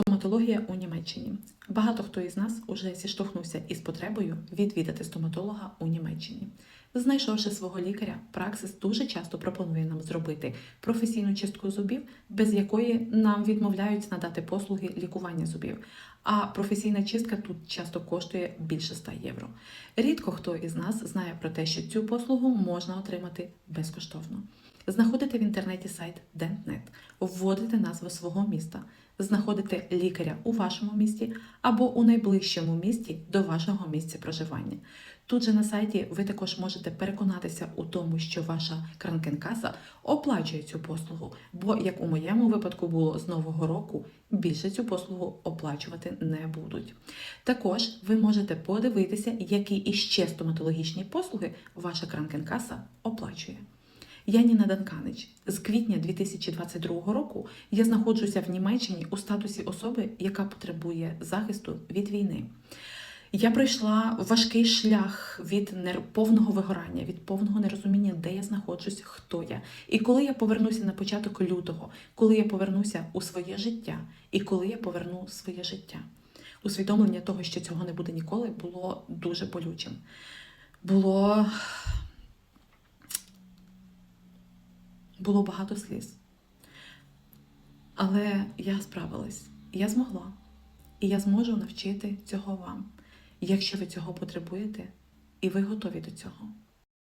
Стоматологія у Німеччині. Багато хто із нас уже зіштовхнувся із потребою відвідати стоматолога у Німеччині. Знайшовши свого лікаря, Праксис дуже часто пропонує нам зробити професійну чистку зубів, без якої нам відмовляють надати послуги лікування зубів. А професійна чистка тут часто коштує більше 100 євро. Рідко хто із нас знає про те, що цю послугу можна отримати безкоштовно. Знаходите в інтернеті сайт Dentnet, вводите назву свого міста, знаходите лікаря у вашому місті або у найближчому місті до вашого місця проживання. Тут же на сайті ви також можете переконатися у тому, що ваша кранкенкаса оплачує цю послугу, бо, як у моєму випадку було з нового року, більше цю послугу оплачувати не будуть. Також ви можете подивитися, які іще стоматологічні послуги ваша кранкенкаса оплачує. Я Ніна Данканич. З квітня 2022 року я знаходжуся в Німеччині у статусі особи, яка потребує захисту від війни. Я пройшла важкий шлях від повного вигорання, від повного нерозуміння, де я знаходжусь, хто я. І коли я повернуся на початок лютого, коли я повернуся у своє життя, і коли я поверну своє життя. Усвідомлення того, що цього не буде ніколи, було дуже болючим. Було було багато сліз. Але я справилась, я змогла. І я зможу навчити цього вам, якщо ви цього потребуєте, і ви готові до цього.